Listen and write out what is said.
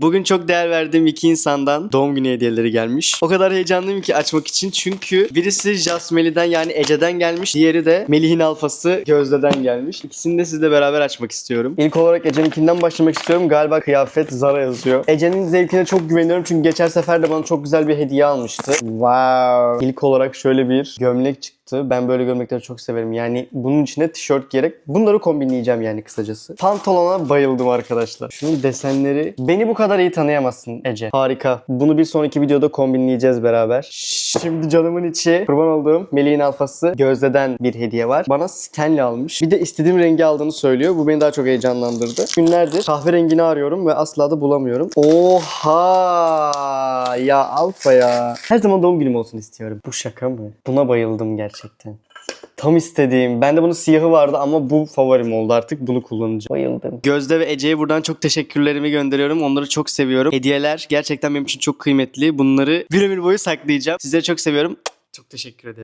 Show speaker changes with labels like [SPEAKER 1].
[SPEAKER 1] Bugün çok değer verdiğim iki insandan doğum günü hediyeleri gelmiş. O kadar heyecanlıyım ki açmak için çünkü birisi Jasmeli'den yani Ece'den gelmiş. Diğeri de Melih'in alfası Gözde'den gelmiş. İkisini de sizle beraber açmak istiyorum. İlk olarak Ece'ninkinden başlamak istiyorum. Galiba kıyafet Zara yazıyor. Ece'nin zevkine çok güveniyorum çünkü geçen sefer de bana çok güzel bir hediye almıştı. Wow. İlk olarak şöyle bir gömlek çıktı. Ben böyle gömlekleri çok severim. Yani bunun içine tişört gerek. Bunları kombinleyeceğim yani kısacası. Pantolona bayıldım arkadaşlar. Şunun desenleri. Beni bu kadar iyi tanıyamazsın Ece. Harika. Bunu bir sonraki videoda kombinleyeceğiz beraber. Şimdi canımın içi kurban olduğum Melih'in alfası Gözde'den bir hediye var. Bana Stanley almış. Bir de istediğim rengi aldığını söylüyor. Bu beni daha çok heyecanlandırdı. Günlerdir kahverengini arıyorum ve asla da bulamıyorum. Oha! Ya alfa ya. Her zaman doğum günüm olsun istiyorum. Bu şaka mı? Buna bayıldım gerçekten. Tam istediğim. Bende bunun siyahı vardı ama bu favorim oldu artık. Bunu kullanacağım. Bayıldım. Gözde ve Ece'ye buradan çok teşekkürlerimi gönderiyorum. Onları çok seviyorum. Hediyeler gerçekten benim için çok kıymetli. Bunları bir ömür boyu saklayacağım. Sizleri çok seviyorum. Çok teşekkür ederim.